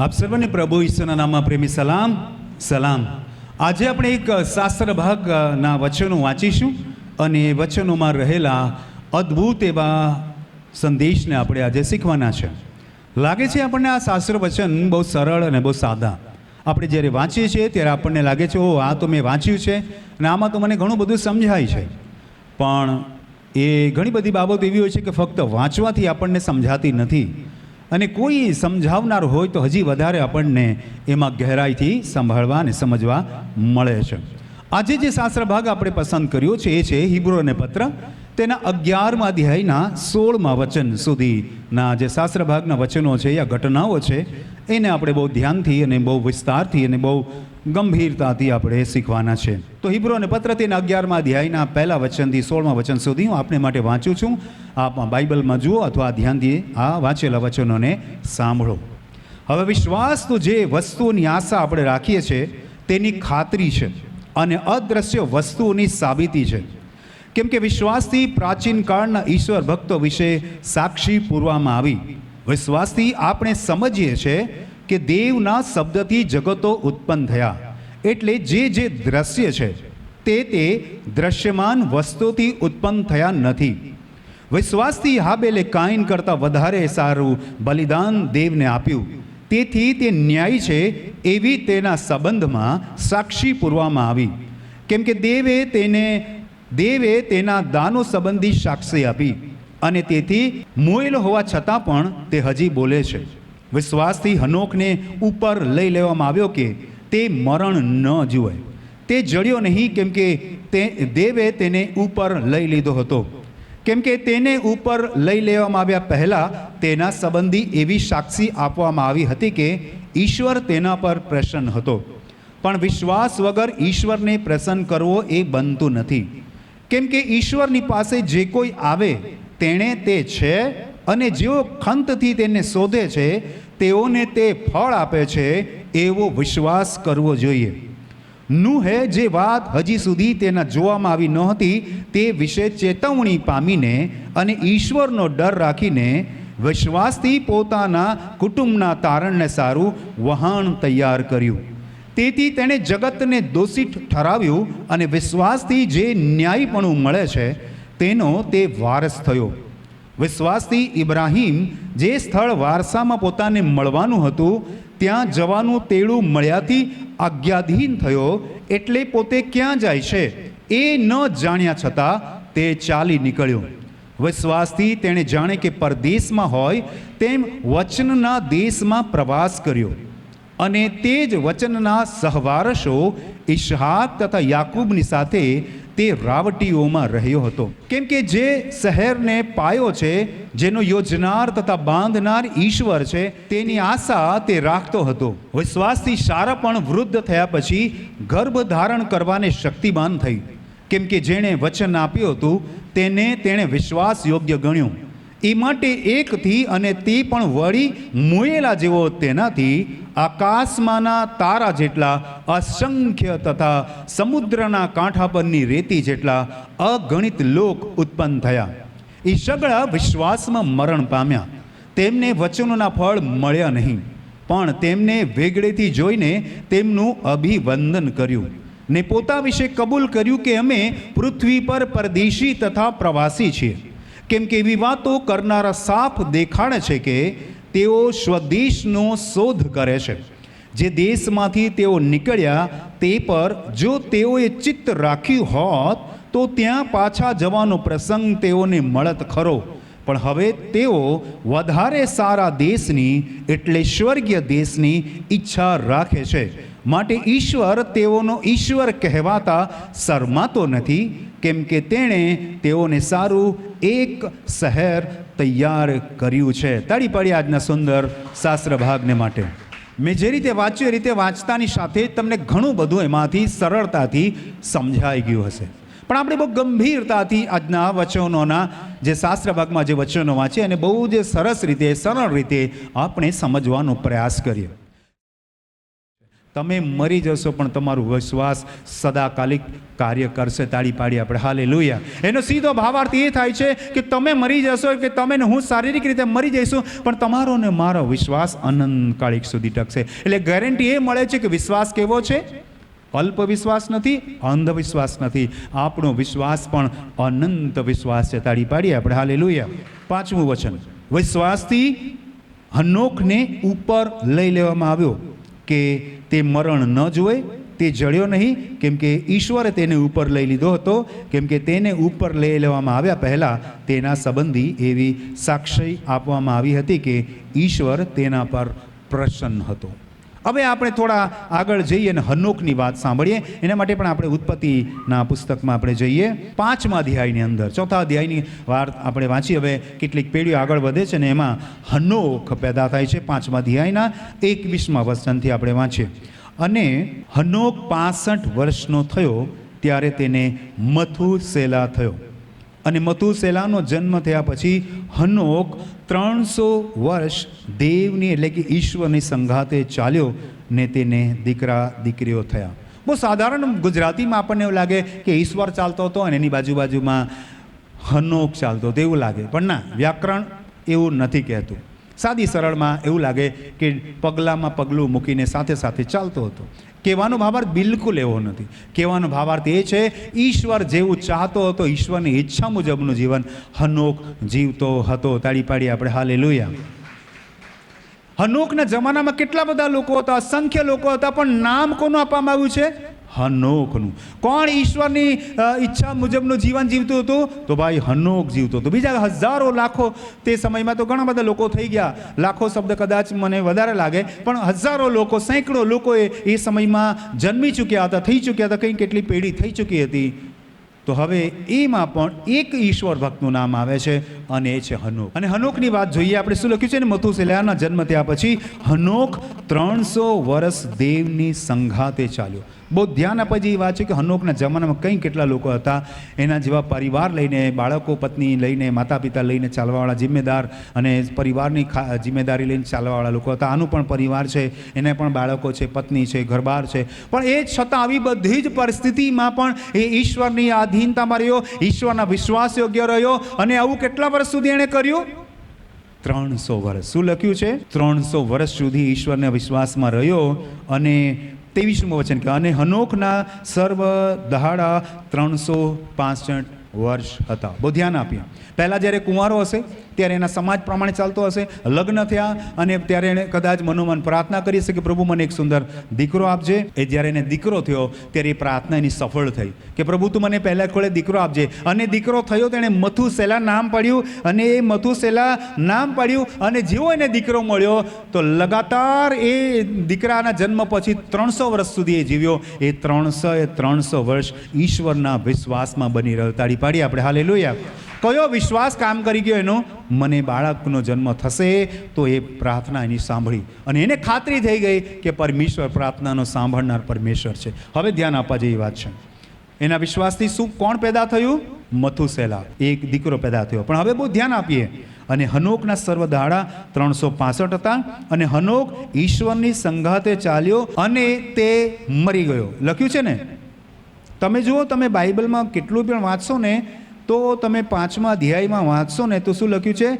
આપ સર્વને પ્રભુ ઈશ્વરના નામમાં પ્રેમી સલામ સલામ. આજે આપણે એક શાસ્ત્ર ભાગના વચનો વાંચીશું અને એ વચનોમાં રહેલા અદ્ભુત એવા સંદેશને આપણે આજે શીખવાના છે. લાગે છે આપણને આ શાસ્ત્ર વચન બહુ સરળ અને બહુ સાદા. આપણે જ્યારે વાંચીએ છીએ ત્યારે આપણને લાગે છે ઓ આ તો મેં વાંચ્યું છે અને આમાં તો મને ઘણું બધું સમજાય છે. પણ એ ઘણી બધી બાબત એવી હોય છે કે ફક્ત વાંચવાથી આપણને સમજાતી નથી. અને કોઈ સમજાવનાર હોય તો હજી વધારે આપણને એમાં ગહેરાઈથી સંભાળવા અને સમજવા મળે છે. આજે જે શાસ્ત્ર ભાગ આપણે પસંદ કર્યો છે એ છે હિબ્રોને પત્ર. તેના અગિયારમાં અધ્યાયના સોળમા વચન સુધીના જે શાસ્ત્ર ભાગના વચનો છે, યા ઘટનાઓ છે, એને આપણે બહુ ધ્યાનથી અને બહુ વિસ્તારથી અને બહુ ગંભીરતાથી આપણે શીખવાના છે. તો હિબ્રોને પત્ર તેના અગિયારમાં અધ્યાયના પહેલા વચનથી સોળમાં વચન સુધી હું આપને માટે વાંચું છું. આપ બાઇબલમાં જુઓ અથવા ધ્યાનથી આ વાંચેલા વચનોને સાંભળો. હવે વિશ્વાસ તો જે વસ્તુઓની આશા આપણે રાખીએ છીએ તેની ખાતરી છે અને અદ્રશ્ય વસ્તુઓની સાબિતી છે. કેમ કે વિશ્વાસથી પ્રાચીન કાળના ઈશ્વર ભક્તો વિશે સાક્ષી પૂરવામાં આવી. વિશ્વાસથી આપણે સમજીએ છીએ કે દેવના શબ્દથી જગતો ઉત્પન્ન થયા. એટલે જે જે દ્રશ્ય છે, તે તે દ્રશ્યમાન વસ્તુથી ઉત્પન્ન થયા નથી. વિશ્વાસથી હાબેલે કાયન કરતાં વધારે સારું બલિદાન દેવને આપ્યું. તેથી તે ન્યાય છે એવી તેના સંબંધમાં સાક્ષી પૂરવામાં આવી. કેમ કે દેવે તેને દેવે તેના દાનો સંબંધી સાક્ષી આપી અને તેથી મોયેલ હોવા છતાં પણ તે હજી બોલે છે. વિશ્વાસથી હનોકને ઉપર લઈ લેવામાં આવ્યો કે તે મરણ ન જુએ. તે જડ્યો નહીં કેમ કે તે દેવે તેને ઉપર લઈ લીધો હતો. કેમ કે તેને ઉપર લઈ લેવામાં આવ્યા પહેલાં તેના સંબંધી એવી સાક્ષી આપવામાં આવી હતી કે ઈશ્વર તેના પર પ્રસન્ન હતો. પણ વિશ્વાસ વગર ઈશ્વરને પ્રસન્ન કરવો એ બનતું નથી. કેમ કે ઈશ્વરની પાસે જે કોઈ આવે, તેણે તે છે અને જેઓ ખંતથી તેને શોધે છે, તેઓને તે ફળ આપે છે એવો વિશ્વાસ કરવો જોઈએ. નુહે જે વાત હજી સુધી તેના જોવામાં આવી નહોતી તે વિશે ચેતવણી પામીને અને ઈશ્વરનો ડર રાખીને વિશ્વાસથી પોતાના કુટુંબના તારણને સારું વહાણ તૈયાર કર્યું. તેથી તેણે જગતને દોષિત ઠરાવ્યું અને વિશ્વાસથી જે ન્યાયપણું મળે છે, તેનો તે વારસ થયો. વિશ્વાસથી ઇબ્રાહીમ જે સ્થળ વારસામાં પોતાને મળવાનું હતું, ત્યાં જવાનું તેડું મળ્યાથી આજ્ઞાધીન થયો એટલે પોતે ક્યાં જાય છે એ ન જાણ્યા છતાં તે ચાલી નીકળ્યો. વિશ્વાસથી તેણે જાણે કે પરદેશમાં હોય તેમ વચનના દેશમાં પ્રવાસ કર્યો. અને તે જ વચનના સહવારસો ઇશહાક તથા યાકૂબની સાથે તે રાવટીઓમાં રહ્યો હતો. કેમ કે જે શહેરને પાયો છે, જેનો યોજનાર તથા બાંધનાર ઈશ્વર છે, તેની આશા તે રાખતો હતો. વિશ્વાસથી સારા પણ વૃદ્ધ થયા પછી ગર્ભ ધારણ કરવાને શક્તિમાન થઈ. કેમ કે જેણે વચન આપ્યું હતું, તેને તેણે વિશ્વાસ યોગ્ય ગણ્યું. એ માટે એકથી અને તે પણ વળી મોયેલા જેવો તેનાથી આકાશમાંના તારા જેટલા અસંખ્ય તથા સમુદ્રના કાંઠા પરની રેતી જેટલા અગણિત લોક ઉત્પન્ન થયા. એ સગળા વિશ્વાસમાં મરણ પામ્યા. તેમને વચનોના ફળ મળ્યા નહીં, પણ તેમને વેગળેથી જોઈને તેમનું અભિવંદન કર્યું ને પોતા વિશે કબૂલ કર્યું કે અમે પૃથ્વી પર પરદેશી તથા પ્રવાસી છીએ. કેમ કે એવી વાતો કરનારા સાફ દેખાડે છે કે તેઓ સ્વદેશનો શોધ કરે છે. જે દેશમાંથી તેઓ નીકળ્યા તે પર જો તેઓએ ચિત્ત રાખ્યું હોત, તો ત્યાં પાછા જવાનો પ્રસંગ તેઓને મળત ખરો. પણ હવે તેઓ વધારે સારા દેશની, એટલે સ્વર્ગીય દેશની ઈચ્છા રાખે છે. માટે ઈશ્વર તેઓનો ઈશ્વર કહેવાતા શરમાતો નથી, કેમ કે તેણે તેઓને સારું એક શહેર તૈયાર કર્યું છે. તાળી પાડી આજના સુંદર શાસ્ત્ર ભાગને માટે. મેં જે રીતે વાંચ્યું, એ રીતે વાંચતાની સાથે તમને ઘણું બધું એમાંથી સરળતાથી સમજાઈ ગયું હશે. પણ આપણે બહુ ગંભીરતાથી આજના વચનોના, જે શાસ્ત્ર ભાગમાં જે વચનો વાંચીએ અને બહુ જ સરસ રીતે, સરળ રીતે આપણે સમજવાનો પ્રયાસ કરીએ. તમે મરી જશો, પણ તમારું વિશ્વાસ સદાકાલિક કાર્ય કરશે. તાળી પાડી આપણે. હાલે લોહિયા એનો સીધો ભાવાર્થ એ થાય છે કે તમે મરી જશો, કે તમે ને હું શારીરિક રીતે મરી જઈશું, પણ તમારો ને મારો વિશ્વાસ અનંતકાળિક સુધી ટકશે. એટલે ગેરંટી એ મળે છે કે વિશ્વાસ કેવો છે? અલ્પ વિશ્વાસ નથી, અંધવિશ્વાસ નથી. આપણો વિશ્વાસ પણ અનંત વિશ્વાસ છે. તાળી પાડીએ આપણે. હાલે લોહિયા પાંચમું વચન. વિશ્વાસથી હનોખને ઉપર લઈ લેવામાં આવ્યો. કે તે મરણ ન જોવે તે જળ્યો નહીં. કેમ કે ઈશ્વરે તેને ઉપર લઈ લીધો હતો, કેમ કે તેને ઉપર લઈ લેવામાં આવ્યા પહેલાં તેના સંબંધી એવી સાક્ષી આપવામાં આવી હતી કે ઈશ્વર તેના પર પ્રસન્ન હતો. હવે આપણે થોડા આગળ જઈએ અને હનોકની વાત સાંભળીએ. એના માટે પણ આપણે ઉત્પત્તિના પુસ્તકમાં આપણે જઈએ. પાંચમા અધ્યાયની અંદર, ચોથા અધ્યાયની વાત આપણે વાંચી. હવે કેટલીક પેઢીઓ આગળ વધે છે ને એમાં હનોક પેદા થાય છે પાંચમા અધ્યાયના એકવીસમા વચનથી આપણે વાંચીએ. અને હનોક પાસઠ વર્ષનો થયો ત્યારે તેને મથુસેલા થયો. અને મથુસેલાનો જન્મ થયા પછી હનોક ત્રણસો વર્ષ દેવની એટલે કે ઈશ્વરની સંઘાતે ચાલ્યો ને તેને દીકરા, દીકરીઓ થયા. બહુ સાધારણ ગુજરાતીમાં આપણને એવું લાગે કે ઈશ્વર ચાલતો હતો અને એની બાજુ બાજુમાં હનોક ચાલતો હતો, એવું લાગે. પણ ના, વ્યાકરણ એવું નથી કહેતું. સાદી સરળમાં એવું લાગે કે પગલામાં પગલું મૂકીને સાથે સાથે ચાલતો હતો. કહેવાનો ભાવાર્થ બિલકુલ એવો નથી. કહેવાનો ભાવાર્થ એ છે, ઈશ્વર જેવું ચાહતો હતો, ઈશ્વરની ઈચ્છા મુજબનું જીવન. હનોક જીવતો હતો. તાળી પાડી આપણે. હાલે લોયા હનોકના જમાનામાં કેટલા બધા લોકો હતા? અસંખ્ય લોકો હતા, પણ નામ કોનું આપવામાં આવ્યું છે? હનોકનું કોણ ઈશ્વરની ઈચ્છા મુજબનું જીવન જીવતું હતું? તો ભાઈ હનોક જીવતો હતો. બીજા હજારો લાખો તે સમયમાં તો ઘણા બધા લોકો થઈ ગયા. લાખો શબ્દ કદાચ મને વધારે લાગે, પણ હજારો લોકો, સેંકડો લોકોએ એ સમયમાં જન્મી ચૂક્યા હતા, થઈ ચૂક્યા હતા, કંઈ કેટલી પેઢી થઈ ચૂકી હતી? તો હવે એમાં પણ એક ઈશ્વર ભક્તનું નામ આવે છે અને એ છે હનોક. અને હનોકની વાત જોઈએ, આપણે શું લખ્યું છે ને? મથુસેલાના જન્મ થયા પછી હનોક ત્રણસો વર્ષ દેવની સંઘાતે ચાલ્યો. બહુ ધ્યાન આપે એ વાત છે કે હનોકના જમાનામાં કંઈ કેટલા લોકો હતા? એના જેવા પરિવાર લઈને, બાળકો, પત્ની લઈને માતા પિતા લઈને ચાલવાવાળા જિમ્મેદાર અને પરિવારની જિમ્મેદારી લઈને ચાલવાવાળા લોકો હતા. આનું પણ પરિવાર છે, એને પણ બાળકો છે, પત્ની છે, ઘરબાર છે. પણ એ છતાં આવી બધી જ પરિસ્થિતિમાં પણ એ ઈશ્વરની આધીનતામાં રહ્યો, ઈશ્વરના વિશ્વાસ યોગ્ય રહ્યો અને આવું કેટલા વર્ષ સુધી એણે કર્યું? ત્રણસો વર્ષ. શું લખ્યું છે? ત્રણસો વર્ષ સુધી ઈશ્વરના વિશ્વાસમાં રહ્યો અને ત્રેવીસમું વચન કે, અને હનોકના સર્વ દહાડા ત્રણસો પાસઠ વર્ષ હતા. બહુ ધ્યાન આપીએ પહેલાં જ્યારે કુંવારો હશે ત્યારે એના સમાજ પ્રમાણે ચાલતો હશે, લગ્ન થયા અને ત્યારે એણે કદાચ મનોમન પ્રાર્થના કરી હશે કે પ્રભુ મને એક સુંદર દીકરો આપજે. એ જ્યારે એને દીકરો થયો, ત્યારે એ પ્રાર્થના એની સફળ થઈ. કે પ્રભુ તું મને પહેલાં ખોળે દીકરો આપજે. અને દીકરો થયો, તેણે મથુસેલા નામ પાડ્યું અને એ મથુસેલા નામ પાડ્યું અને જેવો એને દીકરો મળ્યો, તો લગાતાર એ દીકરાના જન્મ પછી ત્રણસો વર્ષ સુધી એ જીવ્યો. એ ત્રણસો એ ત્રણસો વર્ષ ઈશ્વરના વિશ્વાસમાં બની રહ્યો તાળી પાડી આપણે. હાલે લોયા કયો વિશ્વાસ કામ કરી ગયો એનો? મને બાળકનો જન્મ થશે તો એ પ્રાર્થના એની સાંભળી. અને એને ખાતરી થઈ ગઈ કે પરમેશ્વર પ્રાર્થનાનો સાંભળનાર પરમેશ્વર છે. હવે ધ્યાન આપવા જેવી વાત છે. એના વિશ્વાસથી શું, કોણ પેદા થયું? મથુસેલા. એક દીકરો પેદા થયો. પણ હવે બહુ ધ્યાન આપીએ. અને હનોકના સર્વ દાડા ત્રણસો પાસઠ હતા અને હનોક ઈશ્વરની સંઘાતે ચાલ્યો અને તે મરી ગયો. લખ્યું છે ને? તમે જુઓ, તમે બાઇબલમાં કેટલું પણ વાંચશો ને તો તમે પાંચમા અધ્યાયમાં વાંચશો ને તો શું લખ્યું છે?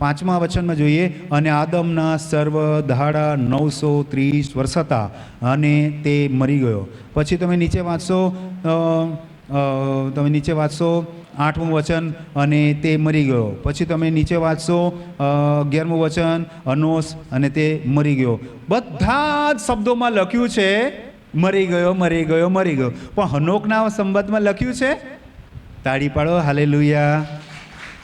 પાંચમા વચનમાં જોઈએ, અને આદમના સર્વ દહાડા નવસો ત્રીસ વર્ષ હતા અને તે મરી ગયો. પછી તમે નીચે વાંચશો તમે નીચે વાંચશો, આઠમું વચન અને તે મરી ગયો. પછી તમે નીચે વાંચશો અગિયારમું વચન, અનોસ અને તે મરી ગયો. બધા જ શબ્દોમાં લખ્યું છે, મરી ગયો મરી ગયો મરી ગયો. પણ હનોકના સંબંધમાં લખ્યું છે તાળી પાડો. હાલે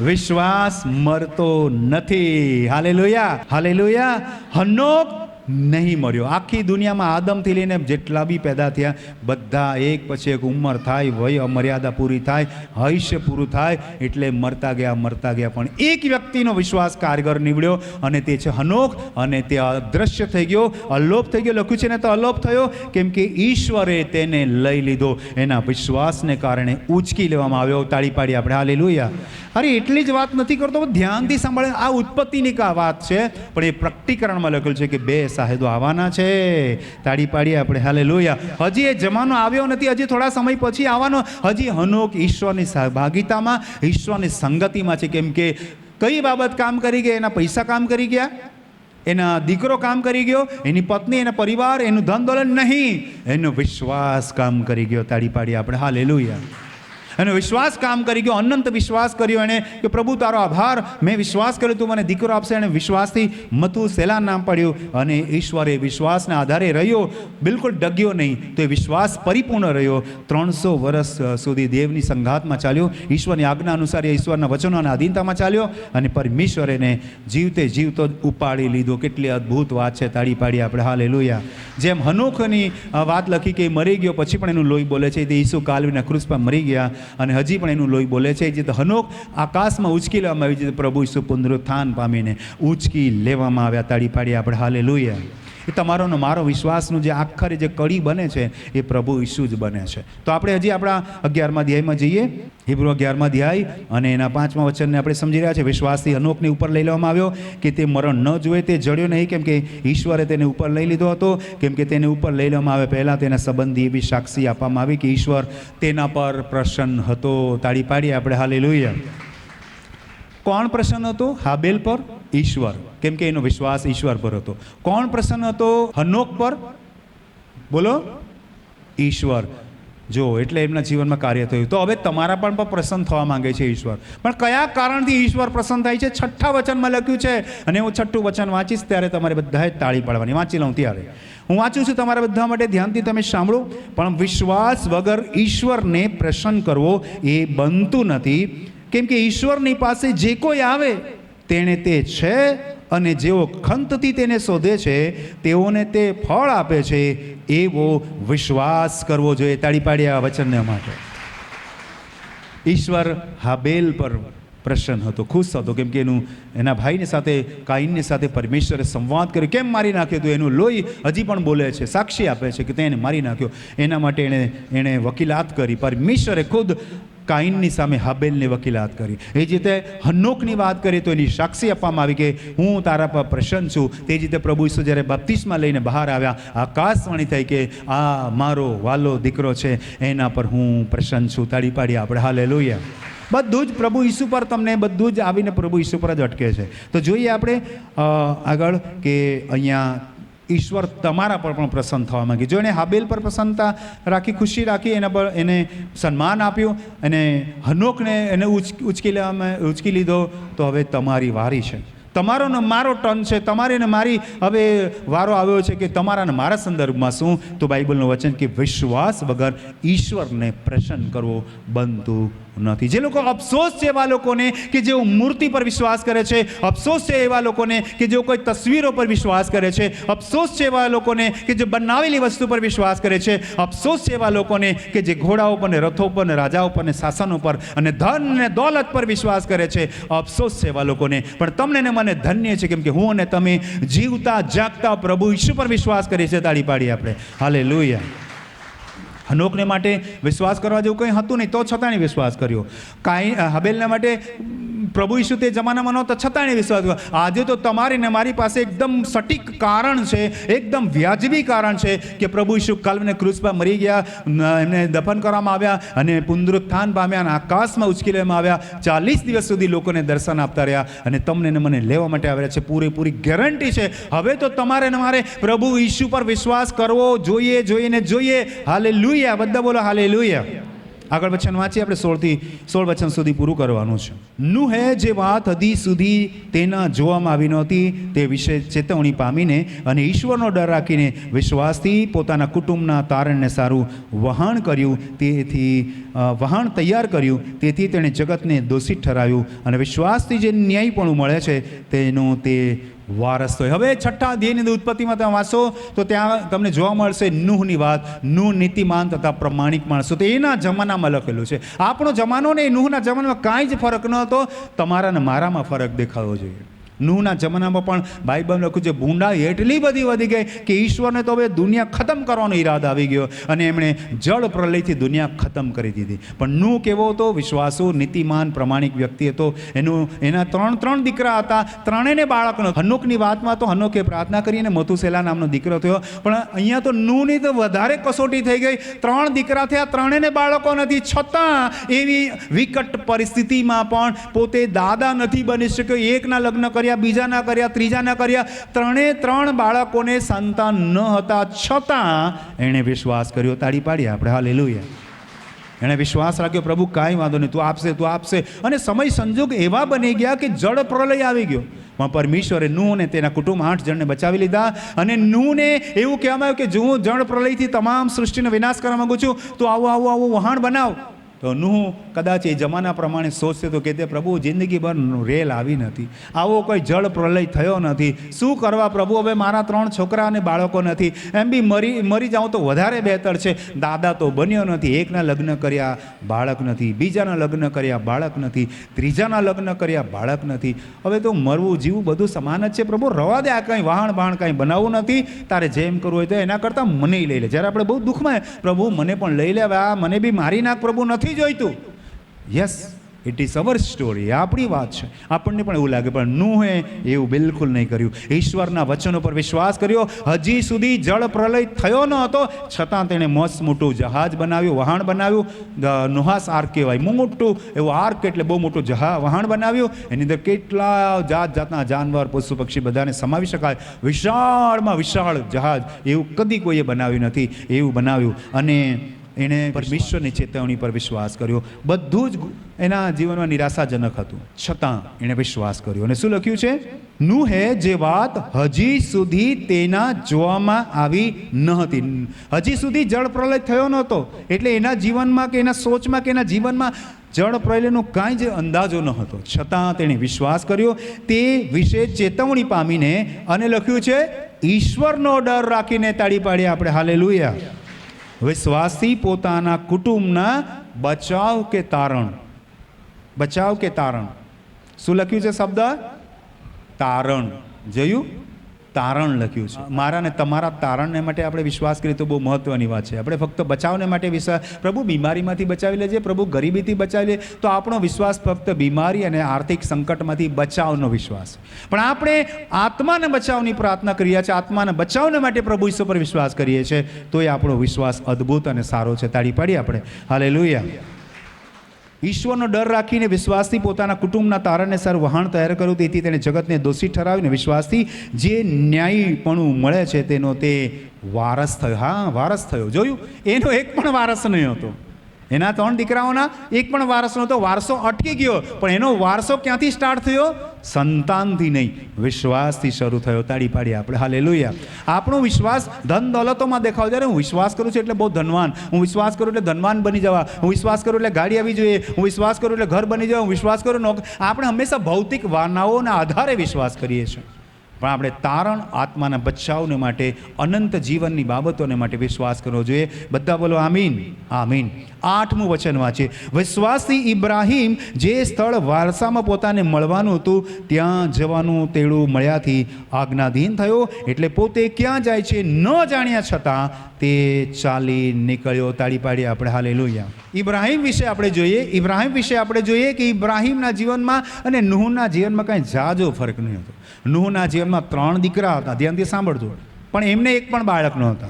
વિશ્વાસ મરતો નથી. હાલે લુયા હનોક નહીં મર્યો આખી દુનિયામાં આદમથી લઈને જેટલા બી પેદા થયા, બધા એક પછી એક ઉંમર થાય, વય મર્યાદા પૂરી થાય હૈષ્ય પૂરું થાય, એટલે મરતા ગયા મરતા ગયા. પણ એક વ્યક્તિનો વિશ્વાસ કારગર નીવડ્યો અને તે છે હનોક અને તે અદ્રશ્ય થઈ ગયો અલોપ થઈ ગયો. લખ્યું છે ને, તો અલોપ થયો. કેમ કે ઈશ્વરે તેને લઈ લીધો. એના વિશ્વાસને કારણે ઉચકી લેવામાં આવ્યો. તાળી પાડી આપણે. આ લુયા અરે, એટલી જ વાત નથી કરતો. ધ્યાનથી સાંભળે. આ ઉત્પત્તિની કા વાત છે. પણ એ પ્રકટીકરણમાં લખેલું છે કે બે સાહેદો આવવાના છે. તાળી પાડીએ આપણે. હાલે લોહિયા હજી એ જમાનો આવ્યો નથી. હજી થોડા સમય પછી આવવાનો. હજી હનોક ઈશ્વરની સહભાગિતામાં, ઈશ્વરની સંગતિમાં છે. કેમ કે કઈ બાબત કામ કરી ગયા? એના પૈસા કામ કરી ગયા? એના દીકરો કામ કરી ગયો? એની પત્ની, એના પરિવાર, એનું ધન દોલન નહીં. એનો વિશ્વાસ કામ કરી ગયો. તાળી પાડી આપણે. હા લેલુયા એનો વિશ્વાસ કામ કરી ગયો, અનંત વિશ્વાસ કર્યો એણે કે, પ્રભુ, તારો આભાર. મેં વિશ્વાસ કર્યો તું, મને દીકરો આપશે. એણે વિશ્વાસથી મથુ સેલા નામ પાડ્યું અને ઈશ્વરે વિશ્વાસના આધારે રહ્યો. બિલકુલ ડગ્યો નહીં, તો એ વિશ્વાસ પરિપૂર્ણ રહ્યો. ત્રણસો વર્ષ સુધી દેવની સંઘાતમાં ચાલ્યો, ઈશ્વરની આજ્ઞા અનુસાર એ ઈશ્વરના વચનોના અધીનતામાં ચાલ્યો અને પરમેશ્વર એને જીવતે જીવતો ઉપાડી લીધો. કેટલી અદ્ભુત વાત છે તાળી પાડી આપણે. હાલ એલુયા જેમ હનોખની વાત લખી કે મરી ગયો, પછી પણ એનું લોહી બોલે છે. તે ઈસુ કાલવીના ક્રુસ પર મરી ગયા. અને હજી પણ એનું લોહી બોલે છે. જે હનોક આકાશમાં ઉચકી લેવામાં આવી છે. પ્રભુ ઈસુ પુનરુત્થાન પામીને ઉચકી લેવામાં આવ્યા. તાળી પાડી આપણે. હાલે લોહિયા એ તમારો મારો વિશ્વાસનું જે આખરે જે કડી બને છે, એ પ્રભુ ઈસુ જ બને છે. તો આપણે હજી આપણા અગિયારમાં અધ્યાયમાં જઈએ. હિબ્રુ અગિયારમાં અધ્યાય, અને એના પાંચમા વચનને આપણે સમજી રહ્યા છે વિશ્વાસથી અનોકને ઉપર લઈ લેવામાં આવ્યો કે તે મરણ ન જોવે તે જડ્યો નહીં, કેમ કે ઈશ્વરે તેને ઉપર લઈ લીધો હતો. કેમ કે તેને ઉપર લઈ લેવામાં આવે પહેલાં તેના સંબંધી એવી સાક્ષી આપવામાં આવી કે ઈશ્વર તેના પર પ્રસન્ન હતો. તાળી પાડી આપણે હાલે લોહીએ કોણ પ્રસન્ન હતો? હાબેલ પર ઈશ્વર. કેમ કે એનો વિશ્વાસ ઈશ્વર પર હતો. કોણ પ્રસન્ન હતો? હનોક પર? બોલો. ઈશ્વર. જો, એટલે એમના જીવનમાં કાર્ય થયું. તો હવે તમારા પણ પણ પ્રસન્ન થવા માંગે છે ઈશ્વર. પણ કયા કારણથી ઈશ્વર પ્રસન્ન થાય છે? છઠ્ઠા વચનમાં લખ્યું છે, અને હું છઠ્ઠું વચન વાંચીશ, ત્યારે તમારે બધાએ તાળી પાડવાની. વાંચી લઉં ત્યારે. હું વાંચું છું તમારા બધા માટે, ધ્યાનથી તમે સાંભળો. પણ વિશ્વાસ વગર ઈશ્વરને પ્રસન્ન કરવો એ બનતું નથી. કેમ કે ઈશ્વરની પાસે જે કોઈ આવે, તેણે તે છે અને જેઓ ખંતથી તેને શોધે છે, તેઓને તે ફળ આપે છે, એવો વિશ્વાસ કરવો જોઈએ. તાળી પાડી આ વચનને માટે. ઈશ્વર હાબેલ પર પ્રસન્ન હતો, ખુશ હતો, કેમ કે એનું, એના ભાઈની સાથે કાઈનની સાથે પરમેશ્વરે સંવાદ કર્યો. કેમ મારી નાખ્યો તો? એનું લોહી હજી પણ બોલે છે, સાક્ષી આપે છે કે તેને મારી નાખ્યો. એના માટે એણે એણે વકીલાત કરી. પરમેશ્વરે ખુદ કાઈનની સામે હાબેલની વકીલાત કરી. એ જ રીતે હન્નોકની વાત કરીએ તો એની સાક્ષી આપવામાં આવી કે હું તારા પર પ્રસન્ન છું. તે જ રીતે પ્રભુ ઈસુ જ્યારે બાપ્તિસ્મા લઈને બહાર આવ્યા, આકાશવાણી થઈ કે આ મારો વાલો દીકરો છે, એના પર હું પ્રસન્ન છું. તાળી પાડી આપણે. હાલે લોહિયા બધું જ પ્રભુ ઈસુ પર તમને, બધું જ આવીને પ્રભુ ઈસુ પર જ અટકે છે. તો જોઈએ આપણે આગળ કે અહીંયા ઈશ્વર તમારા પર પણ પ્રસન્ન થવા માગે. જો એણે હાબેલ પર પ્રસન્નતા રાખી, ખુશી રાખી, એના પર એને સન્માન આપ્યું અને હનોકને એને ઉચ ઉચકી લેવામાં ઉચકી લીધો, તો હવે તમારી વારી છે. તમારો ને મારો ટર્ન છે, તમારે ને મારી હવે વારો આવ્યો છે કે તમારા ને મારા સંદર્ભમાં શું? તો બાઇબલનું વચન કે વિશ્વાસ વગર ઈશ્વરને પ્રસન્ન કરવો બનતું નથી. જે લોકો અફસોસ છે એવા લોકોને કે જેઓ મૂર્તિ પર વિશ્વાસ કરે છે, અફસોસ છે એવા લોકોને કે જેઓ કોઈ તસવીરો પર વિશ્વાસ કરે છે, અફસોસ છે એવા લોકોને કે જે બનાવેલી વસ્તુ પર વિશ્વાસ કરે છે, અફસોસ છે એવા લોકોને કે જે ઘોડાઓ પર ને રથો પર ને રાજાઓ પર ને શાસનો પર અને ધન ને દોલત પર વિશ્વાસ કરે છે, અફસોસ છે એવા લોકોને. પણ તમને ને મને ધન્ય છે કેમ કે હું અને તમે જીવતા જાગતા પ્રભુ ઈશ્વર પર વિશ્વાસ કરીએ છીએ, તાળી પાડી આપણે. હાલે લોહિયા હનોકને માટે વિશ્વાસ કરવા જેવું કંઈ હતું નહીં, તો છતાંય વિશ્વાસ કર્યો. કાંઈ હબેલના માટે પ્રભુ ઈસુ તે જમાનામાં નહોતા છતાં એને વિશ્વાસ આજે તો તમારી ને મારી પાસે એકદમ સટીક કારણ છે, એકદમ વ્યાજબી કારણ છે કે પ્રભુ ઈસુ કાલને પર મરી ગયા એમને દફન કરવામાં આવ્યા અને પુનરુત્થાન પામ્યા અને આકાશમાં ઉચકી લેવામાં આવ્યા. ચાલીસ દિવસ સુધી લોકોને દર્શન આપતા રહ્યા અને તમને મને લેવા માટે આવ્યા છે. પૂરેપૂરી ગેરંટી છે. હવે તો તમારે ને મારે પ્રભુ ઈસુ પર વિશ્વાસ કરવો જોઈએ જોઈએ ને જોઈએ. હાલે લુયા બધા બોલો હાલે લુયા આગળ વચન વાંચીએ, આપણે સોળથી, સોળ વચન સુધી પૂરું કરવાનું છે. નુહે જે વાત હદી સુધી તેના જોવામાં આવી નહોતી, તે વિશે ચેતવણી પામીને અને ઈશ્વરનો ડર રાખીને વિશ્વાસથી પોતાના કુટુંબના તારણને સારું વહાણ કર્યું, તેથી વહાણ તૈયાર કર્યું, તેથી તેણે જગતને દોષિત ઠરાવ્યું અને વિશ્વાસથી જે ન્યાયપણું મળે છે, તેનું તે વારસ થયો હવે છઠ્ઠા અધ્યાયની ઉત્પત્તિમાં તમે વાંચો તો ત્યાં તમને જોવા મળશે નુહની વાત. નુહ નીતિમાન તથા પ્રમાણિક માણસો. તો એના જમાનામાં લખેલું છે. આપણો જમાનો ને નુહના જમાનામાં કાંઈ જ ફરક ન હતો. તમારા ને મારામાં ફરક દેખાવો જોઈએ. નૂહના જમાનામાં પણ બાઇબલ લખ્યું છે ભૂંડાઈ એટલી બધી વધી ગઈ કે ઈશ્વરને તો હવે દુનિયા ખતમ કરવાનો ઈરાદો આવી ગયો. અને એમણે જળ પ્રલયથી દુનિયા ખતમ કરી દીધી. પણ નૂહ કેવો હતો? વિશ્વાસુ, નીતિમાન, પ્રમાણિક વ્યક્તિ હતો. એનું, એના ત્રણ ત્રણ દીકરા હતા. ત્રણેયને બાળક નહોતું હનુકની વાતમાં તો હનુકે પ્રાર્થના કરીને મથુસેલા નામનો દીકરો થયો. પણ અહીંયા તો નૂહની તો વધારે કસોટી થઈ ગઈ. ત્રણ દીકરા થયા, ત્રણેયને બાળકો નથી. છતાં એવી વિકટ પરિસ્થિતિમાં પણ પોતે દાદા નથી બની શક્યો. એકના લગ્ન કર્યા બીજાના કર્યા ત્રીજાના કર્યા, ત્રણે ત્રણ બાળકોને સંતાન ન હતા છતાં એણે વિશ્વાસ કર્યો. તાળી પાડી આપણે. હાલ એણે વિશ્વાસ રાખ્યો, પ્રભુ, કાંઈ વાંધો નહીં. તું આપશે તું આપશે. અને સમય સંજોગ એવા બની ગયા કે જળ પ્રલય આવી ગયો. પણ પરમેશ્વરે નૂહ અને તેના કુટુંબ આઠ જણને બચાવી લીધા અને નૂહને એવું કહેવામાં આવ્યું કે જો હું જળ પ્રલયથી તમામ સૃષ્ટિનો વિનાશ કરવા માંગુ છું. તો આવું આવું આવું વહાણ બનાવ. તો નૂહ કદાચ એ જમાના પ્રમાણે સોચશે તો કહેતે પ્રભુ, જિંદગીભર રેલ આવી નથી. આવો કોઈ જળ પ્રલય થયો નથી. શું કરવા પ્રભુ? હવે મારા ત્રણ છોકરા અને બાળકો નથી. એમ બી મરી મરી જાઉં તો વધારે બહેતર છે. દાદા તો બન્યો નથી. એકના લગ્ન કર્યા, બાળક નથી. બીજાના લગ્ન કર્યા, બાળક નથી. ત્રીજાના લગ્ન કર્યા, બાળક નથી. હવે તો મરવું જીવવું બધું સમાન જ છે. પ્રભુ, રવા દે. આ કંઈ વાહણ બાહણ કંઈ બનાવવું નથી. તારે જેમ કરવું હોય તો એના કરતાં મને લઈ લે. જ્યારે આપણે બહુ દુઃખમાં પ્રભુ, મને પણ લઈ લે. આ મને બી મારી નાખ પ્રભુ નથી. જોઈતું? Yes it is our story આપણી વાત છે. આપણને પણ એવું લાગે, પણ નૂહે એવું બિલકુલ નહીં કર્યું. ઈશ્વરના વચનો પર વિશ્વાસ કર્યો. હજી સુધી જળ પ્રલય થયો ન હતો, છતાં તેણે મસ્ત મોટું જહાજ બનાવ્યું, વહાણ બનાવ્યું. નુહાસ આર્ક કહેવાય. મોટું, એવું આર્ક એટલે બહુ મોટું જહા, વહાણ બનાવ્યું. એની અંદર કેટલા જાત જાતના જાનવર, પશુ પક્ષી બધાને સમાવી શકાય. વિશાળમાં વિશાળ જહાજ, એવું કદી કોઈએ બનાવ્યું નથી. એવું બનાવ્યું. અને એણે પરમેશ્વરની ચેતવણી પર વિશ્વાસ કર્યો. બધું જ એના જીવનમાં નિરાશાજનક હતું. છતાં એણે વિશ્વાસ કર્યો. અને શું લખ્યું છે? નૂહે જે વાત હજી સુધી તેના જોવામાં આવી ન હતી. હજી સુધી જળ પ્રલય થયો નહોતો. એટલે એના જીવનમાં કે એના સોચમાં કે એના જીવનમાં જળ પ્રલયનો કાંઈ જ અંદાજો ન હતો છતાં તેણે વિશ્વાસ કર્યો. તે વિશે ચેતવણી પામીને અને લખ્યું છે, ઈશ્વરનો ડર રાખીને તાળી પાડી આપણે. હાલે વિશ્વાસી પોતાના કુટુંબના બચાવ કે તારણ? બચાવ કે તારણ? શું લખ્યું છે શબ્દ? તારણ. જોયું? તારણ લખ્યું છે. મારા ને તમારા તારણને માટે આપણે વિશ્વાસ કરીએ તો બહુ મહત્વની વાત છે. આપણે ફક્ત બચાવને માટે વિશ્વાસ પ્રભુ બીમારીમાંથી બચાવી લેજે, પ્રભુ ગરીબીથી બચાવી લે, તો આપણો વિશ્વાસ ફક્ત બીમારી અને આર્થિક સંકટમાંથી બચાવનો વિશ્વાસ. પણ આપણે આત્માને બચાવની પ્રાર્થના કરીએ છીએ, આત્માને બચાવને માટે પ્રભુ ઈશ્વર પર વિશ્વાસ કરીએ છીએ તો એ આપણો વિશ્વાસ અદ્ભુત અને સારો છે. તાળી પાડી આપણે. હાલે ઈશ્વરનો ડર રાખીને વિશ્વાસથી પોતાના કુટુંબના તારણને સર વહાણ તૈયાર કર્યું તેથી તેણે જગતને દોષી ઠરાવીને વિશ્વાસથી જે ન્યાયીપણું મળે છે તેનો તે વારસ થયો. હા, વારસ થયો. જોયું? એનો એક પણ વારસ નહીં હતો. એના ત્રણ દીકરાઓના એક પણ વારસ નહોતો વારસો અટકી ગયો. પણ એનો વારસો ક્યાંથી સ્ટાર્ટ થયો? સંતાનથી નહીં, વિશ્વાસથી શરૂ થયો. તાળી પાડી આપણે. હાલે આપણો વિશ્વાસ ધન દોલતોમાં દેખાવ. જ્યારે હું વિશ્વાસ કરું છું એટલે બહુ ધનવાન. હું વિશ્વાસ કરું એટલે ધનવાન બની જવા. હું વિશ્વાસ કરું એટલે ગાડી આવી જોઈએ. હું વિશ્વાસ કરું એટલે ઘર બની જવા. હું વિશ્વાસ કરું આપણે હંમેશા ભૌતિક વારનાઓના આધારે વિશ્વાસ કરીએ છીએ. પણ આપણે તારણ આત્માના બચાવને માટે, અનંત જીવનની બાબતોને માટે વિશ્વાસ કરવો જોઈએ. બધા બોલો આમીન. આમીન. આઠમું વચન વાંચીએ વિશ્વાસથી ઇબ્રાહીમ જે સ્થળ વારસામાં પોતાને મળવાનું હતું, ત્યાં જવાનું તેડું મળ્યાથી આજ્ઞાધીન થયો. એટલે પોતે ક્યાં જાય છે ન જાણ્યા છતાં તે ચાલી નીકળ્યો. તાળી પાડી આપણે. હાલે લોહિયા ઇબ્રાહીમ વિશે આપણે જોઈએ. ઇબ્રાહીમ વિશે આપણે જોઈએ કે ઇબ્રાહિમના જીવનમાં અને નુહના જીવનમાં કાંઈ જાજો ફરક નહીં હતો. નુહના જીવનમાં ત્રણ દીકરા હતા. ધ્યાનથી સાંભળજો. પણ એમને એક પણ બાળક નહોતા.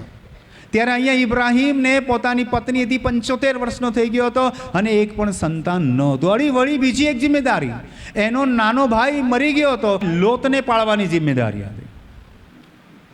ત્યારે અહીંયા ઇબ્રાહિમને પોતાની પત્ની હતી, પંચોતેર વર્ષનો થઈ ગયો હતો અને એક પણ સંતાન ન હતો અળી વળી બીજી એક જિમ્મેદારી. એનો નાનો ભાઈ મરી ગયો હતો, લોતને પાળવાની જિમ્મેદારી હતી.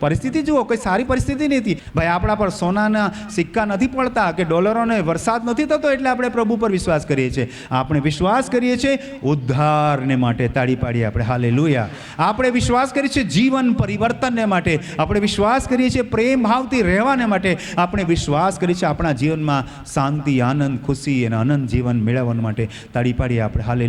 પરિસ્થિતિ જુઓ, કોઈ સારી પરિસ્થિતિ નથી ભાઈ, આપણા પર સોનાના સિક્કા નથી પડતા કે ડોલરોને વરસાદ નથી થતો એટલે આપણે પ્રભુ પર વિશ્વાસ કરીએ છીએ. આપણે વિશ્વાસ કરીએ છીએ ઉદ્ધારને માટે તાળી પાડીએ આપણે. હાલે આપણે વિશ્વાસ કરીએ છીએ જીવન પરિવર્તનને માટે. આપણે વિશ્વાસ કરીએ છીએ પ્રેમ ભાવથી રહેવાને માટે. આપણે વિશ્વાસ કરીએ છીએ આપણા જીવનમાં શાંતિ, આનંદ, ખુશી અને આનંદ જીવન મેળવવા માટે તાળી પાડીએ આપણે. હાલે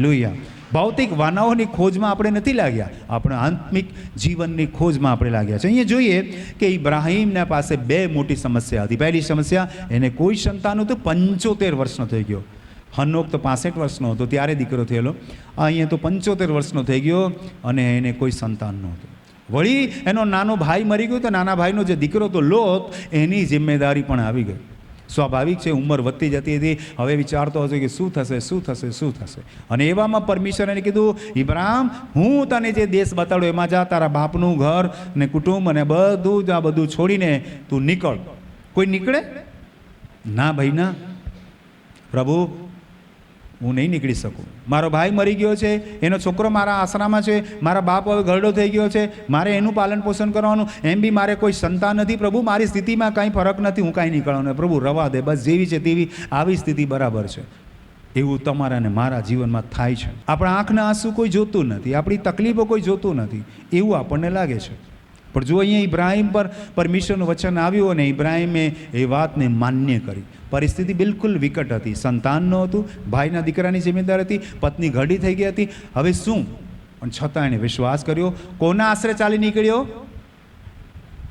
ભૌતિક વાનાઓની ખોજમાં આપણે નથી લાગ્યા. આપણે આત્મિક જીવનની ખોજમાં આપણે લાગ્યા છે અહીંયા જોઈએ કે ઇબ્રાહીમના પાસે બે મોટી સમસ્યા હતી. પહેલી સમસ્યા, એને કોઈ સંતાન હતું પંચોતેર વર્ષનો થઈ ગયો. હનોક તો પાસઠ વર્ષનો હતો, ત્યારે દીકરો થયેલો. અહીંયા તો પંચોતેર વર્ષનો થઈ ગયો અને એને કોઈ સંતાન નહોતું. વળી એનો નાનો ભાઈ મરી ગયો તો નાના ભાઈનો જે દીકરો તો લોત એની જિમ્મેદારી પણ આવી ગઈ. સ્વાભાવિક છે, ઉંમર વધતી જતી હતી. હવે વિચારતો હતો કે શું થશે શું થશે શું થશે? અને એવામાં પરમેશ્વરે કીધું, ઇબ્રાહમ, હું તને જે દેશ બતાડું, એમાં જા, તારા બાપનું ઘર ને કુટુંબ અને બધું જ આ બધું છોડીને તું નીકળ. કોઈ નીકળે? ના ભાઈ, ના. પ્રભુ હું નહીં નીકળી શકું. મારો ભાઈ મરી ગયો છે, એનો છોકરો મારા આશરામાં છે, મારા બાપ હવે ઘરડો થઈ ગયો છે, મારે એનું પાલન પોષણ કરવાનું, એમ બી મારે કોઈ સંતાન નથી. પ્રભુ, મારી સ્થિતિમાં કાંઈ ફરક નથી, હું કાંઈ નીકળવાનું પ્રભુ, રવા દે, બસ જેવી છે તેવી આવી સ્થિતિ બરાબર છે. એવું તમારા અને મારા જીવનમાં થાય છે. આપણા આંખના આંસુ કોઈ જોતું નથી, આપણી તકલીફો કોઈ જોતું નથી. એવું આપણને લાગે છે. પણ જો અહીંયા ઇબ્રાહિમ પર પરમેશ્વરનું વચન આવ્યું અને ઇબ્રાહિમે એ વાતને માન્ય કરી. પરિસ્થિતિ બિલકુલ વિકટ હતી. સંતાન નહોતું ભાઈના દીકરાની જિમ્મેદાર હતી, પત્ની ઘડી થઈ ગઈ હતી. હવે શું? પણ છતાં એણે વિશ્વાસ કર્યો, કોના આશરે ચાલી નીકળ્યો?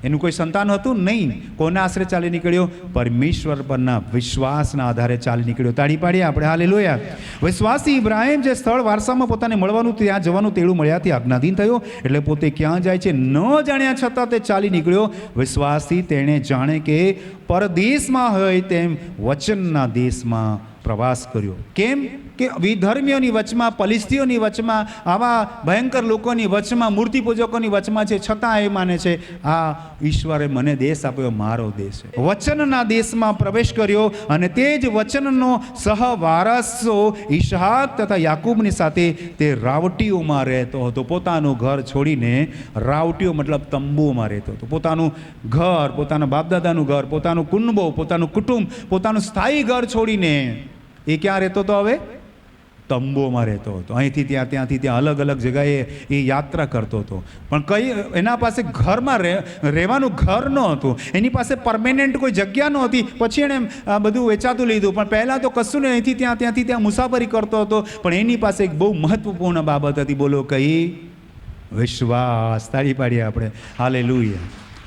એનું કોઈ સંતાન હતું નહીં. કોના આશરે ચાલી નીકળ્યો? પરમેશ્વર પરના વિશ્વાસના આધારે ચાલી નીકળ્યો. તાળી પાડીએ આપણે. હાલે લોયા વિશ્વાસી ઇબ્રાહિમ જે સ્થળ વારસામાં પોતાને મળવાનું, ત્યાં જવાનું તેડું મળ્યાથી આજ્ઞાધીન થયો. એટલે પોતે ક્યાં જાય છે? ન જાણ્યા છતાં તે ચાલી નીકળ્યો. વિશ્વાસથી તેણે જાણે કે પરદેશમાં હોય તેમ વચનના દેશમાં પ્રવાસ કર્યો. કેમ? કે વિધર્મીઓની વચમાં, પલિસ્તીઓની વચમાં, આવા ભયંકર લોકોની વચમાં, મૂર્તિ પૂજકોની વચમાં છે, છતાં એ માને છે આ ઈશ્વરે મને દેશ આપ્યો મારો દેશ વચનના દેશમાં પ્રવેશ કર્યો અને તે જ વચનનો સહવારસો ઈશહાક તથા યાકૂબની સાથે તે રાવટીઓમાં રહેતો હતો. પોતાનું ઘર છોડીને રાવટીઓ મતલબ તંબુઓમાં રહેતો હતો. પોતાનું ઘર, પોતાના બાપદાદાનું ઘર, પોતાનું કુંડબો, પોતાનું કુટુંબ, પોતાનું સ્થાયી ઘર છોડીને એ ક્યાં રહેતો હતો હવે? તંબોમાં રહેતો હતો. અહીંથી ત્યાં, ત્યાંથી ત્યાં અલગ અલગ જગાએ એ યાત્રા કરતો હતો. પણ કઈ એના પાસે ઘરમાં રહે રહેવાનું ઘર ન હતું એની પાસે પરમેનન્ટ કોઈ જગ્યા નહોતી. પછી એણે બધું વેચાતું લીધું. પણ પહેલાં તો કશું નહીં. અહીંથી ત્યાં, ત્યાંથી ત્યાં મુસાફરી કરતો હતો. પણ એની પાસે એક બહુ મહત્વપૂર્ણ બાબત હતી. બોલો કઈ? વિશ્વાસ. તાળી પાડીએ આપણે. હાલે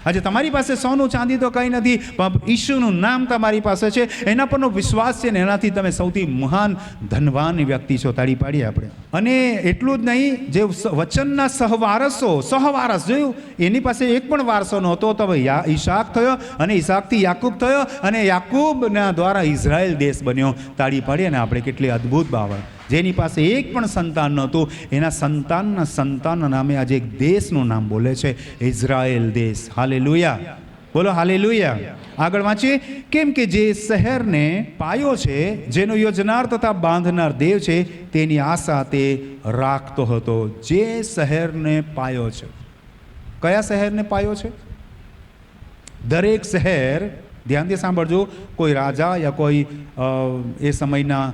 આજે તમારી પાસે સોનું ચાંદી તો કંઈ નથી, પણ ઈશુનું નામ તમારી પાસે છે. એના પરનો વિશ્વાસ છે ને એનાથી તમે સૌથી મહાન ધનવાન વ્યક્તિ છો, તાળી પાડીએ આપણે. અને એટલું જ નહીં, જે વચનના સહવારસો, સહવારસ જોયું, એની પાસે એક પણ વારસો નહોતો, તો ઈશાક થયો અને ઈશાકથી યાકૂબ થયો અને યાકૂબના દ્વારા ઇઝરાયલ દેશ બન્યો. તાળી પાડીએ ને આપણે કેટલી અદ્ભુત બાબત જેની પાસે એક પણ સંતાન નહોતું, એના સંતાનના સંતાનના નામે આજે એક દેશનું નામ બોલે છે, ઇઝરાયલ દેશ. હાલે લુયા બોલો હાલે આગળ વાંચીએ. કેમ કે જે શહેરને પાયો છે, જેનો યોજનાર તથા બાંધનાર દેવ છે, તેની આશા તે રાખતો હતો. જે શહેરને પાયો છે. કયા શહેરને પાયો છે? દરેક શહેર, ધ્યાનથી સાંભળજો, કોઈ રાજા યા કોઈ એ સમયના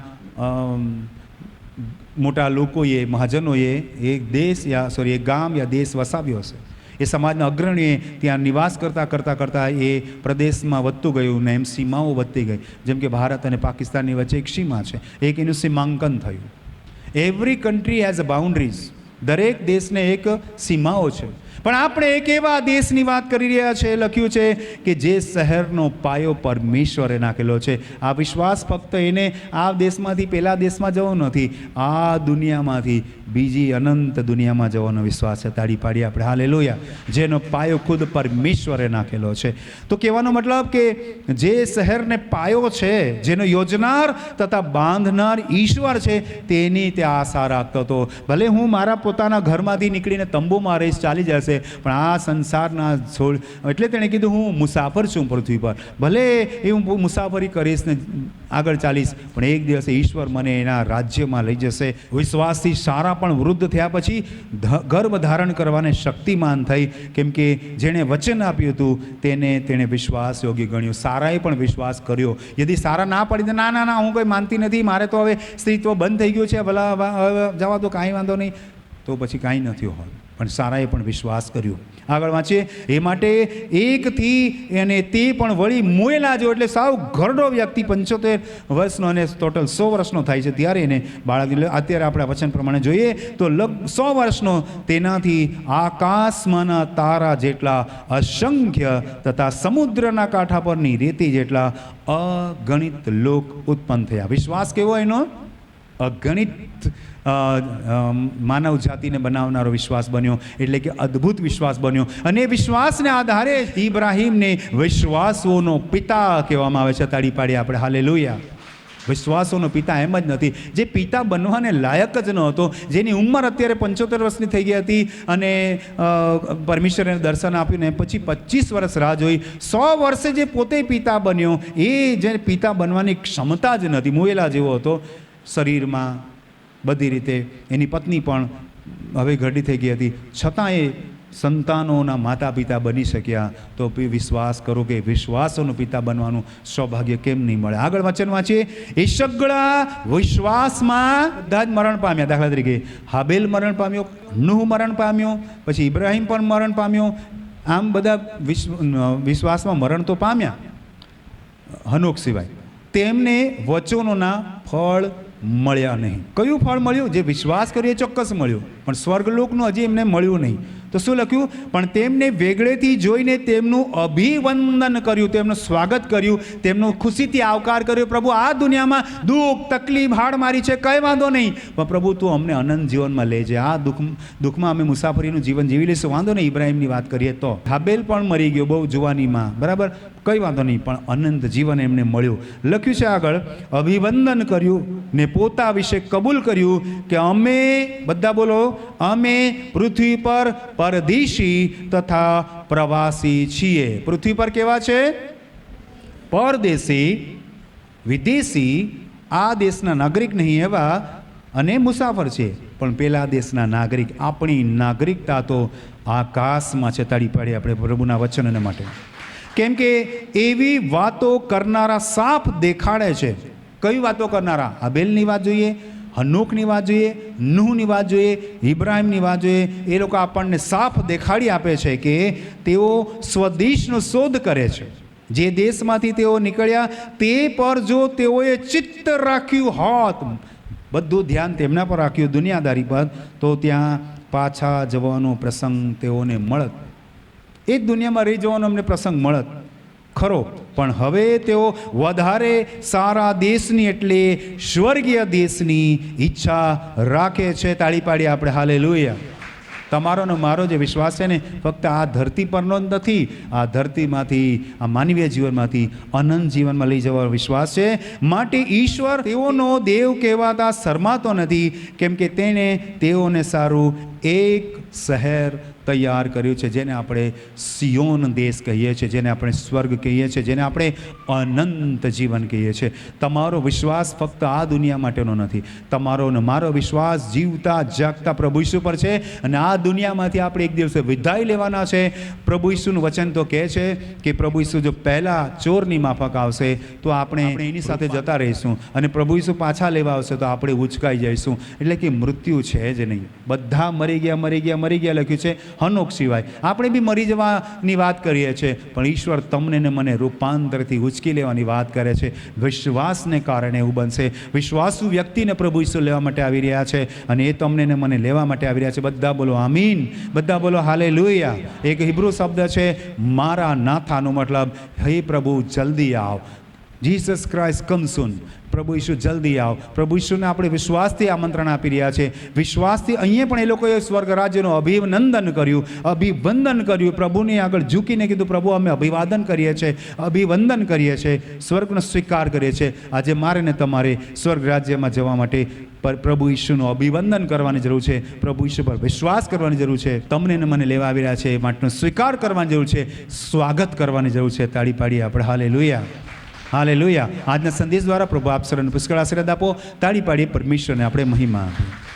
મોટા લોકોએ, મહાજનોએ એક દેશ યા સોરી એક ગામ યા દેશ વસાવ્યો હશે. એ સમાજના અગ્રણીએ ત્યાં નિવાસ કરતાં કરતાં કરતાં એ પ્રદેશમાં વધતું ગયું ને એમ સીમાઓ વધતી ગઈ. જેમ કે ભારત અને પાકિસ્તાનની વચ્ચે એક સીમા છે. એક એનું સીમાંકન થયું. Every country has a boundaries દરેક દેશને એક સીમાઓ છે. પણ આપણે એક એવા દેશની વાત કરી રહ્યા છે, લખ્યું છે કે જે શહેરનો પાયો પરમેશ્વરે નાખેલો છે. આ વિશ્વાસ ફક્ત એને આ દેશમાંથી, પેલા દેશમાં જવો નથી, આ દુનિયામાંથી, બીજી અનંત દુનિયામાં જવાનો વિશ્વાસ છે. તાળી પાડી આપણે. હાલે લોયા જેનો પાયો ખુદ પરમેશ્વરે નાખેલો છે. તો કહેવાનો મતલબ કે જે શહેરને પાયો છે, જેનો યોજનાર તથા બાંધનાર ઈશ્વર છે, તેની તે આશા રાખતો હતો. ભલે હું મારા પોતાના ઘરમાંથી નીકળીને તંબુમાં રહીશ ચાલી જશે પણ આ સંસારના છોડ, એટલે તેણે કીધું, હું મુસાફર છું પૃથ્વી પર. ભલે એ હું મુસાફરી કરીશ ને આગળ ચાલીશ, પણ એક દિવસે ઈશ્વર મને એના રાજ્યમાં લઈ જશે. વિશ્વાસથી સારા પણ વૃદ્ધ થયા પછી ગર્ભ ધારણ કરવાને શક્તિમાન થઈ. કેમ કે જેણે વચન આપ્યું હતું, તેને તેણે વિશ્વાસ યોગ્ય ગણ્યો. સારાએ પણ વિશ્વાસ કર્યો. યદિ સારા ના પડી, તો ના ના ના, હું કંઈ માનતી નથી. મારે તો હવે સ્ત્રીત્વ બંધ થઈ ગયું છે. ભલા જવા દો, કાંઈ વાંધો નહીં. તો પછી કાંઈ નથી હોય પણ સારાએ પણ વિશ્વાસ કર્યો. આગળ વાંચીએ એ માટે એકથી અને તે પણ વળી મોયેલા જો એટલે સાવ ઘરડો વ્યક્તિ પંચોતેર વર્ષનો અને ટોટલ સો વર્ષનો થાય છે. ત્યારે એને બાળક અત્યારે આપણા વચન પ્રમાણે જોઈએ, તો લગ સો વર્ષનો તેનાથી આકાશમાંના તારા જેટલા અસંખ્ય તથા સમુદ્રના કાંઠા પરની રેતી જેટલા અગણિત લોક ઉત્પન્ન થયા. વિશ્વાસ કેવો એનો? અગણિત માનવ જાતિને બનાવનારો વિશ્વાસ બન્યો, એટલે કે અદ્ભુત વિશ્વાસ બન્યો. અને એ વિશ્વાસને આધારે ઇબ્રાહીમને વિશ્વાસોનો પિતા કહેવામાં આવે છે. તાળી પાડી આપણે. હાલે વિશ્વાસોનો પિતા એમ જ નથી. જે પિતા બનવાને લાયક જ ન હતો, જેની ઉંમર અત્યારે પંચોતેર વર્ષની થઈ ગઈ હતી અને પરમેશ્વરને દર્શન આપ્યું ને પછી પચીસ વર્ષ રાહ જોઈ. સો વર્ષે જે પોતે પિતા બન્યો, એ જે પિતા બનવાની ક્ષમતા જ નથી. મોયેલા જેવો હતો. શરીરમાં બધી રીતે એની પત્ની પણ હવે ઘરડી થઈ ગઈ હતી. છતાં એ સંતાનોના માતા પિતા બની શક્યા. તો વિશ્વાસ કરો કે વિશ્વાસોનું પિતા બનવાનું સૌભાગ્ય કેમ નહીં મળે? આગળ વચન વાંચીએ. એ સગળા વિશ્વાસમાં બધા જ મરણ પામ્યા. દાખલા તરીકે, હાબેલ મરણ પામ્યો, નુહ મરણ પામ્યો, પછી ઇબ્રાહિમ પણ મરણ પામ્યો. આમ બધા વિશ્વ વિશ્વાસમાં મરણ તો પામ્યા. હનોક સિવાય. તેમને વચનોના ફળ મળ્યા નહીં. કયું ફળ મળ્યું? જે વિશ્વાસ કર્યો એ ચોક્કસ મળ્યું. પણ સ્વર્ગલોકનું હજી એમને મળ્યું નહીં. તો શું લખ્યું? પણ તેમને વેગળેથી જોઈને તેમનું અભિવંદન કર્યું, તેમનું સ્વાગત કર્યું, તેમનો ખુશીથી આવકાર કર્યો. પ્રભુ, આ દુનિયામાં દુઃખ, તકલીફ હાડ મારી છે, કંઈ વાંધો નહીં. પણ પ્રભુ, તું અમને અનંત જીવનમાં લેજે આ દુઃખ, દુઃખમાં અમે મુસાફરીનું જીવન જીવી લઈશું. વાંધો નહીં, ઇબ્રાહિમની વાત કરીએ તો. હાબેલ પણ મરી ગયો, બહુ જુવાનીમાં બરાબર? કંઈ વાંધો નહીં, પણ અનંત જીવન એમને મળ્યું. લખ્યું છે આગળ, અભિવંદન કર્યું ને પોતા વિશે કબૂલ કર્યું કે અમે, બધા બોલો, અમે પૃથ્વી પર પરદેશી તથા પ્રવાસી છીએ. પૃથ્વી પર કેવા છે? પરદેશી, વિદેશી, આ દેશના નાગરિક નહીં એવા અને મુસાફર છે. પણ પેલા દેશના નાગરિક, આપણી નાગરિકતા તો આકાશમાં છે, તાળી પાડી આપણે પ્રભુના વચનને માટે. કેમ કે એવી વાતો કરનારા સાફ દેખાડે છે. કઈ વાતો કરનારા? આબેલની વાત જોઈએ. હનોકની વાત જોઈએ, નુહની વાત જોઈએ, ઇબ્રાહિમની વાત જોઈએ, એ લોકો આપણને સાફ દેખાડી આપે છે કે તેઓ સ્વદેશનો શોધ કરે છે. જે દેશમાંથી તેઓ નીકળ્યા, તે પર જો તેઓએ ચિત્ત રાખ્યું હોત, બધું ધ્યાન તેમના પર રાખ્યું દુનિયાદારી પર, તો ત્યાં પાછા જવાનો પ્રસંગ તેઓને મળત. એ જ દુનિયામાં રહી જવાનો અમને પ્રસંગ મળત. ખરો. પણ હવે તેઓ વધારે સારા દેશની એટલે સ્વર્ગીય દેશની ઈચ્છા રાખે છે. તાળી પાડી આપણે. હાલે તમારો ને મારો જે વિશ્વાસ છે ને, ફક્ત આ ધરતી પરનો જ નથી, આ ધરતીમાંથી, આ માનવીય જીવનમાંથી, અનંત જીવનમાં લઈ જવાનો વિશ્વાસ છે. માટે ઈશ્વર તેઓનો દેવ કહેવાતા શરમાતો નથી. કેમ કે તેણે તેઓને સારું એક શહેર તૈયાર કર્યું છે જેને આપણે સિયોન દેશ કહીએ છીએ જેને આપણે સ્વર્ગ કહીએ છીએ જેને આપણે અનંત જીવન કહીએ છીએ. તમારો વિશ્વાસ ફક્ત આ દુનિયા માટેનો નથી. તમારો ને મારો વિશ્વાસ જીવતા જાગતા પ્રભુ ઈસુ પર છે અને આ દુનિયામાંથી આપણે એક દિવસે વિદાય લેવાના છે. પ્રભુ ઈસુનું વચન તો કહે છે કે પ્રભુ ઈસુ જો પહેલાં ચોરની માફક આવશે તો આપણે એની સાથે જતા રહીશું. અને પ્રભુ ઈસુ પાછા લેવા આવશે તો આપણે ઉચકાઈ જઈશું. એટલે કે મૃત્યુ છે જ નહીં. બધા મરી ગયા મરી ગયા મરી ગયા લખ્યું છે. હનોક સિવાય. આપણે બી મરી જવાની વાત કરીએ છીએ, પણ ઈશ્વર તમને ને મને રૂપાંતરથી ઉચકી લેવાની વાત કરે છે. વિશ્વાસને કારણે એવું બનશે. વિશ્વાસુ વ્યક્તિને પ્રભુ ઈશ્વર લેવા માટે આવી રહ્યા છે અને એ તમને ને મને લેવા માટે આવી રહ્યા છે. બધા બોલો, આમીન. બધા બોલો હાલે લુયા એક હિબ્રુ શબ્દ છે, મારા નાથાનો મતલબ, હે પ્રભુ, જલ્દી આવ. જીસસ ક્રાઇસ્ટ કમ સુન પ્રભુ ઈશુ જલ્દી આવ. પ્રભુ ઈશુને આપણે વિશ્વાસથી આમંત્રણ આપી રહ્યા છે. વિશ્વાસથી અહીંયા પણ એ લોકોએ સ્વર્ગ રાજ્યનું અભિનંદન કર્યું. અભિવંદન કર્યું. પ્રભુની આગળ ઝૂકીને કીધું, પ્રભુ, અમે અભિવાદન કરીએ છીએ. અભિવંદન કરીએ છીએ. સ્વર્ગનો સ્વીકાર કરીએ છીએ. આજે મારે ને તમારે સ્વર્ગ રાજ્યમાં જવા માટે પર પ્રભુ ઈશુનું અભિવંદન કરવાની જરૂર છે. પ્રભુ ઈશુ પર વિશ્વાસ કરવાની જરૂર છે. તમને ને મને લેવા આવી રહ્યા છે. એ માટેનો સ્વીકાર કરવાની જરૂર છે. સ્વાગત કરવાની જરૂર છે. તાળી પાડીએ આપણે. હાલે લુયા હાલે લુયા આજના સંદેશ દ્વારા પ્રભુ આપ પુષ્કળ આશીર્વાદ આપો. તાળી પાડી પરમેશ્વરને આપણે મહિમા આપીએ.